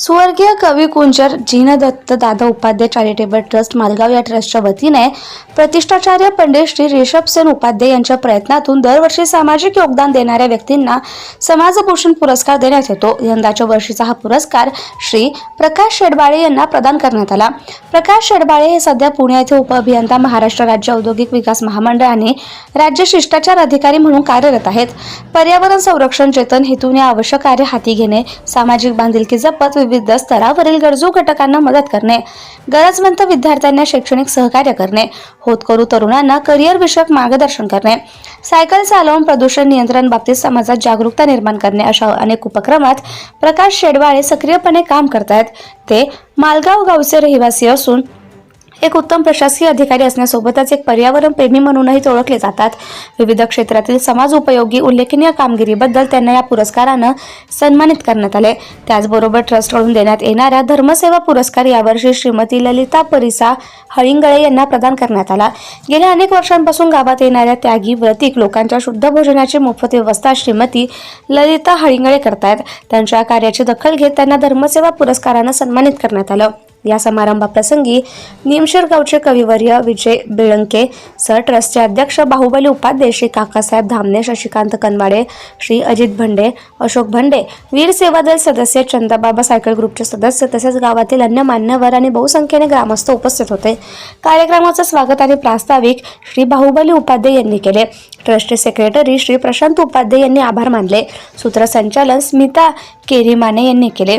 स्वर्गीय कवी कुंजर जीनदत्त दादा उपाध्याय चॅरिटेबल ट्रस्ट मालगाव या ट्रस्टच्या वतीने प्रतिष्ठाचार्य पंडित श्री रिषभ सेन उपाध्याय यांच्या प्रयत्नातून दरवर्षी सामाजिक योगदान देणाऱ्या व्यक्तींना समाजभूषण पुरस्कार देण्यात येतो. यंदाच्या वर्षीचा हा पुरस्कार श्री प्रकाश शेडबाळे यांना प्रदान करण्यात आला. प्रकाश शेडबाळे हे सध्या पुणे येथे उपअभियंता महाराष्ट्र राज्य औद्योगिक विकास महामंडळ आणि राज्य शिष्टाचार अधिकारी म्हणून कार्यरत आहेत. पर्यावरण संरक्षण चेतन हेतूने आवश्यक कार्य हाती घेणे सामाजिक बांधिलकी जपत विविध स्तरावरील गरजू घटकांना मदत करणे गरजवंत विद्यार्थ्यांना शैक्षणिक सहकार्य करणे होतकरू तरुणांना करिअर विषयक मार्गदर्शन करणे सायकल चालवून प्रदूषण नियंत्रण बाबतीत समाजात जागरूकता निर्माण करणे अशा अनेक उपक्रमात प्रकाश शेडवाळे सक्रियपणे काम करतायत. ते मालगाव गावचे रहिवासी असून एक उत्तम प्रशासकीय अधिकारी असण्यासोबतच एक पर्यावरण प्रेमी म्हणूनही ओळखले जातात. विविध क्षेत्रातील समाज उपयोगी उल्लेखनीय कामगिरीबद्दल त्यांना या पुरस्कारानं सन्मानित करण्यात आले. त्याचबरोबर ट्रस्टकडून देण्यात येणाऱ्या धर्मसेवा पुरस्कार यावर्षी श्रीमती ललिता परिसा हळिंगळे यांना प्रदान करण्यात आला. गेल्या अनेक वर्षांपासून गावात येणाऱ्या त्यागी व्रतिक लोकांच्या शुद्ध भोजनाची मोफत व्यवस्था श्रीमती ललिता हळिंगळे करतायत. त्यांच्या कार्याची दखल घेत त्यांना धर्मसेवा पुरस्कारानं सन्मानित करण्यात आलं. या समारंभाप्रसंगी निमशेर गावचे कविवर्य विजय बिळंके सर ट्रस्टचे अध्यक्ष बाहुबली उपाध्ये श्री काकासाहेब धामणे शशिकांत कनवाडे श्री अजित भंडे अशोक भंडे वीर सेवा दल सदस्य चंदाबाबा सायकल ग्रुपचे सदस्य तसेच गावातील अन्य मान्यवर आणि बहुसंख्येने ग्रामस्थ उपस्थित होते. कार्यक्रमाचं स्वागत आणि प्रास्ताविक श्री बाहुबली उपाध्याय यांनी केले. ट्रस्टचे सेक्रेटरी श्री प्रशांत उपाध्याय यांनी आभार मानले. सूत्रसंचालन स्मिता केरीमाने यांनी केले.